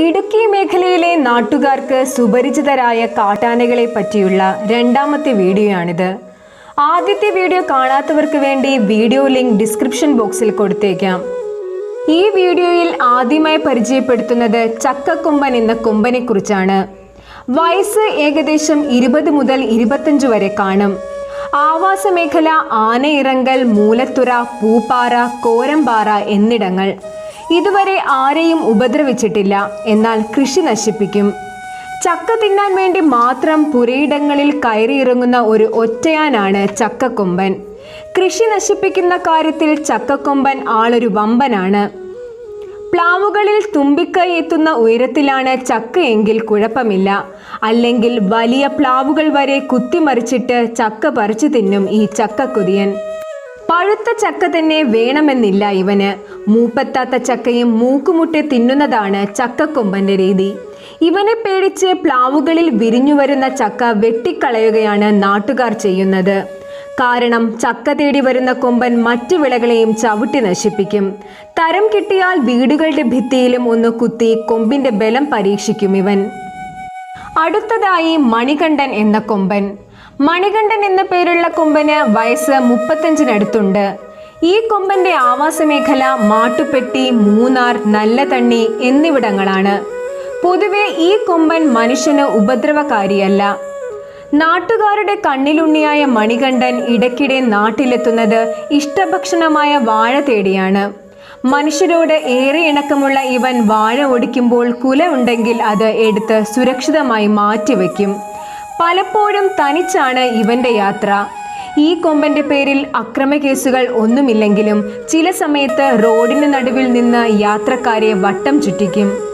ഇടുക്കി മേഖലയിലെ നാട്ടുകാർക്ക് സുപരിചിതരായ കാട്ടാനകളെ പറ്റിയുള്ള രണ്ടാമത്തെ വീഡിയോയാണിത്. ആദ്യത്തെ വീഡിയോ കാണാത്തവർക്ക് വേണ്ടി വീഡിയോ ലിങ്ക് ഡിസ്ക്രിപ്ഷൻ ബോക്സിൽ കൊടുത്തേക്കാം. ഈ വീഡിയോയിൽ ആദ്യമായി പരിചയപ്പെടുത്തുന്നത് ചക്കക്കൊമ്പൻ എന്ന കൊമ്പനെ കുറിച്ചാണ് വയസ്സ് ഏകദേശം ഇരുപത് മുതൽ ഇരുപത്തഞ്ച് വരെ കാണും. ആവാസ മേഖല ആനയിറങ്കൽ മൂലത്തുറ പൂപ്പാറ കോരമ്പാറ എന്നിടങ്ങൾ. ഇതുവരെ ആരെയും ഉപദ്രവിച്ചിട്ടില്ല. എന്നാൽ കൃഷി നശിപ്പിക്കും. ചക്ക തിന്നാൻ വേണ്ടി മാത്രം പുരയിടങ്ങളിൽ കയറിയിറങ്ങുന്ന ഒരു ഒറ്റയാനാണ് ചക്കക്കൊമ്പൻ. കൃഷി നശിപ്പിക്കുന്ന കാര്യത്തിൽ ചക്കക്കൊമ്പൻ ആളൊരു വമ്പനാണ്. പ്ലാവുകളിൽ തുമ്പിക്കൈ എത്തുന്ന ഉയരത്തിലാണ് ചക്കയെങ്കിൽ കുഴപ്പമില്ല. അല്ലെങ്കിൽ വലിയ പ്ലാവുകൾ വരെ കുത്തിമറിച്ചിട്ട് ചക്ക പറിച്ചു തിന്നും ഈ ചക്കക്കുതിയൻ. പഴുത്ത ചക്ക തന്നെ വേണമെന്നില്ല ഇവന്. മൂപ്പത്താത്ത ചക്കയും മൂക്കുമുട്ടി തിന്നുന്നതാണ് ചക്കക്കൊമ്പന്റെ രീതി. ഇവനെ പേടിച്ച് പ്ലാവുകളിൽ വിരിഞ്ഞു വരുന്ന ചക്ക വെട്ടിക്കളയുകയാണ് നാട്ടുകാർ ചെയ്യുന്നത്. കാരണം ചക്ക തേടി വരുന്ന കൊമ്പൻ മറ്റു വിളകളെയും ചവിട്ടി നശിപ്പിക്കും. തരം കിട്ടിയാൽ വീടുകളുടെ ഭിത്തിയിലും ഒന്ന് കുത്തി കൊമ്പിന്റെ ബലം പരീക്ഷിക്കും ഇവൻ. അടുത്തതായി മണികണ്ഠൻ എന്ന കൊമ്പൻ. മണികണ്ഠൻ എന്ന പേരുള്ള കൊമ്പന് വയസ്സ് മുപ്പത്തഞ്ചിനടുത്തുണ്ട്. ഈ കൊമ്പന്റെ ആവാസമേഖല മാട്ടുപെട്ടി മൂന്നാർ നല്ല തണ്ണി എന്നിവിടങ്ങളാണ്. പൊതുവെ ഈ കൊമ്പൻ മനുഷ്യന് ഉപദ്രവകാരിയല്ല. നാട്ടുകാരുടെ കണ്ണിലുണ്ണിയായ മണികണ്ഠൻ ഇടയ്ക്കിടെ നാട്ടിലെത്തുന്നത് ഇഷ്ടഭക്ഷണമായ വാഴ തേടിയാണ്. മനുഷ്യരോട് ഏറെ ഇണക്കമുള്ള ഇവൻ വാഴ ഒടിക്കുമ്പോൾ കുല ഉണ്ടെങ്കിൽ അത് എടുത്ത് സുരക്ഷിതമായി മാറ്റിവെക്കും. പലപ്പോഴും തനിച്ചാണ് ഇവന്റെ യാത്ര. ഈ കൊമ്പന്റെ പേരിൽ അക്രമ കേസുകൾ ഒന്നുമില്ലെങ്കിലും ചില സമയത്ത് റോഡിന് നടുവിൽ നിന്ന് യാത്രക്കാരെ വട്ടം ചുറ്റിക്കും.